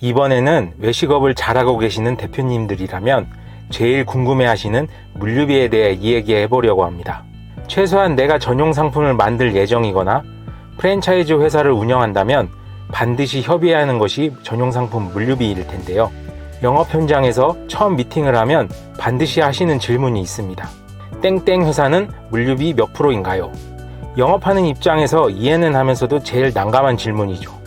이번에는 외식업을 잘하고 계시는 대표님들이라면 제일 궁금해 하시는 물류비에 대해 이야기해 보려고 합니다. 최소한 내가 전용 상품을 만들 예정이거나 프랜차이즈 회사를 운영한다면 반드시 협의해야 하는 것이 전용 상품 물류비일 텐데요. 영업 현장에서 처음 미팅을 하면 반드시 하시는 질문이 있습니다. 땡땡 회사는 물류비 몇 프로인가요? 영업하는 입장에서 이해는 하면서도 제일 난감한 질문이죠.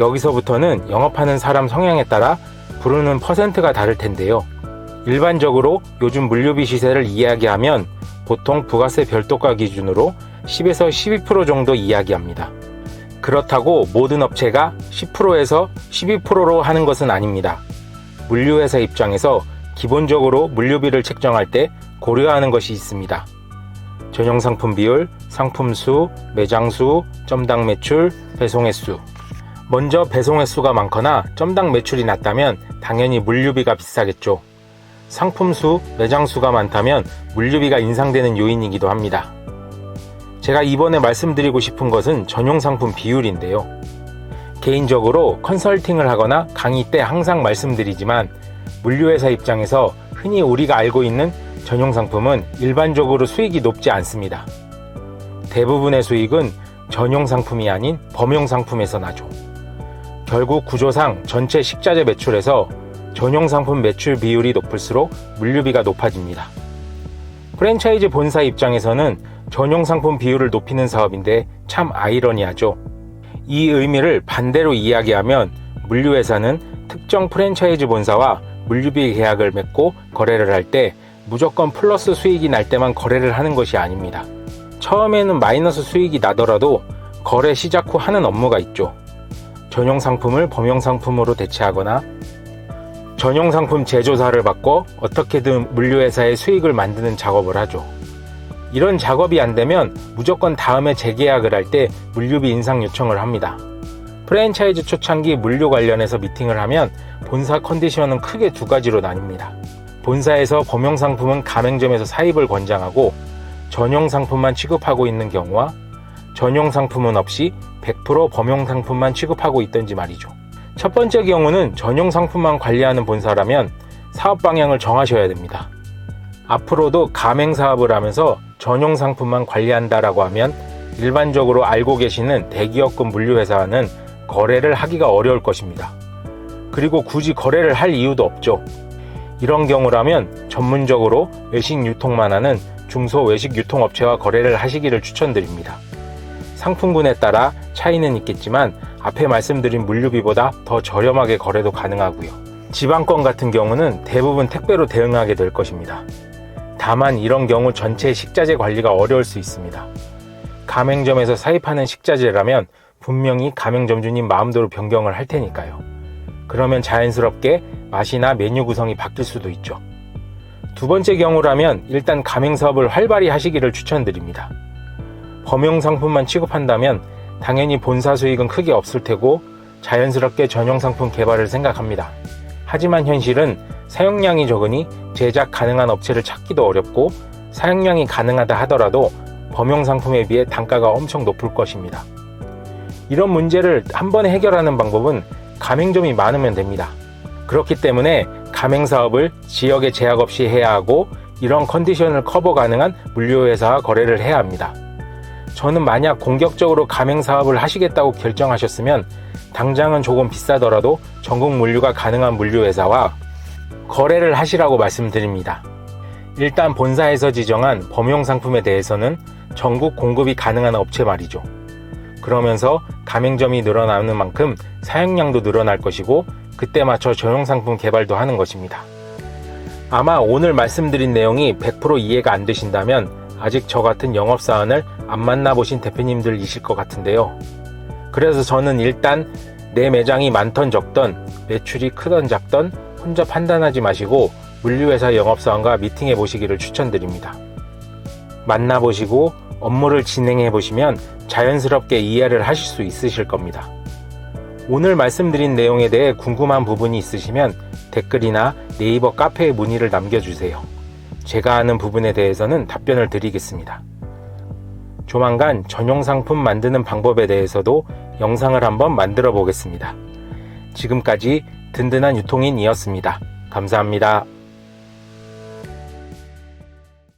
여기서부터는 영업하는 사람 성향에 따라 부르는 퍼센트가 다를 텐데요. 일반적으로 요즘 물류비 시세를 이야기하면 보통 부가세 별도가 기준으로 10에서 12% 정도 이야기합니다. 그렇다고 모든 업체가 10%에서 12%로 하는 것은 아닙니다. 물류회사 입장에서 기본적으로 물류비를 책정할 때 고려하는 것이 있습니다. 전용 상품 비율, 상품 수, 매장 수, 점당 매출, 배송 횟수. 먼저 배송 횟수가 많거나 점당 매출이 낮다면 당연히 물류비가 비싸겠죠. 상품 수, 매장 수가 많다면 물류비가 인상되는 요인이기도 합니다. 제가 이번에 말씀드리고 싶은 것은 전용 상품 비율인데요. 개인적으로 컨설팅을 하거나 강의 때 항상 말씀드리지만 물류회사 입장에서 흔히 우리가 알고 있는 전용 상품은 일반적으로 수익이 높지 않습니다. 대부분의 수익은 전용 상품이 아닌 범용 상품에서 나죠. 결국 구조상 전체 식자재 매출에서 전용 상품 매출 비율이 높을수록 물류비가 높아집니다. 프랜차이즈 본사 입장에서는 전용 상품 비율을 높이는 사업인데 참 아이러니하죠. 이 의미를 반대로 이야기하면 물류회사는 특정 프랜차이즈 본사와 물류비 계약을 맺고 거래를 할 때 무조건 플러스 수익이 날 때만 거래를 하는 것이 아닙니다. 처음에는 마이너스 수익이 나더라도 거래 시작 후 하는 업무가 있죠. 전용 상품을 범용 상품으로 대체하거나 전용 상품 제조사를 바꿔 어떻게든 물류회사의 수익을 만드는 작업을 하죠. 이런 작업이 안 되면 무조건 다음에 재계약을 할 때 물류비 인상 요청을 합니다. 프랜차이즈 초창기 물류 관련해서 미팅을 하면 본사 컨디션은 크게 두 가지로 나뉩니다. 본사에서 범용 상품은 가맹점에서 사입을 권장하고 전용 상품만 취급하고 있는 경우와 전용 상품은 없이 100% 범용 상품만 취급하고 있던지 말이죠. 첫 번째 경우는 전용 상품만 관리하는 본사라면 사업 방향을 정하셔야 됩니다. 앞으로도 가맹 사업을 하면서 전용 상품만 관리한다라고 하면 일반적으로 알고 계시는 대기업급 물류회사와는 거래를 하기가 어려울 것입니다. 그리고 굳이 거래를 할 이유도 없죠. 이런 경우라면 전문적으로 외식 유통만 하는 중소 외식 유통업체와 거래를 하시기를 추천드립니다. 상품군에 따라 차이는 있겠지만 앞에 말씀드린 물류비보다 더 저렴하게 거래도 가능하고요. 지방권 같은 경우는 대부분 택배로 대응하게 될 것입니다. 다만 이런 경우 전체 식자재 관리가 어려울 수 있습니다. 가맹점에서 사입하는 식자재라면 분명히 가맹점 주님 마음대로 변경을 할 테니까요. 그러면 자연스럽게 맛이나 메뉴 구성이 바뀔 수도 있죠. 두 번째 경우라면 일단 가맹 사업을 활발히 하시기를 추천드립니다. 범용 상품만 취급한다면 당연히 본사 수익은 크게 없을 테고 자연스럽게 전용 상품 개발을 생각합니다. 하지만 현실은 사용량이 적으니 제작 가능한 업체를 찾기도 어렵고 사용량이 가능하다 하더라도 범용 상품에 비해 단가가 엄청 높을 것입니다. 이런 문제를 한 번에 해결하는 방법은 가맹점이 많으면 됩니다. 그렇기 때문에 가맹 사업을 지역에 제약 없이 해야 하고 이런 컨디션을 커버 가능한 물류회사와 거래를 해야 합니다. 저는 만약 공격적으로 가맹 사업을 하시겠다고 결정하셨으면 당장은 조금 비싸더라도 전국 물류가 가능한 물류회사와 거래를 하시라고 말씀드립니다. 일단 본사에서 지정한 범용 상품에 대해서는 전국 공급이 가능한 업체 말이죠. 그러면서 가맹점이 늘어나는 만큼 사용량도 늘어날 것이고 그때 맞춰 전용 상품 개발도 하는 것입니다. 아마 오늘 말씀드린 내용이 100% 이해가 안 되신다면 아직 저 같은 영업 사원을 안 만나보신 대표님들이실 것 같은데요. 그래서 저는 일단 내 매장이 많던 적던 매출이 크던 작던 혼자 판단하지 마시고 물류회사 영업사원과 미팅해 보시기를 추천드립니다. 만나보시고 업무를 진행해 보시면 자연스럽게 이해를 하실 수 있으실 겁니다. 오늘 말씀드린 내용에 대해 궁금한 부분이 있으시면 댓글이나 네이버 카페에 문의를 남겨주세요. 제가 아는 부분에 대해서는 답변을 드리겠습니다. 조만간 전용 상품 만드는 방법에 대해서도 영상을 한번 만들어 보겠습니다. 지금까지 든든한 유통인이었습니다. 감사합니다.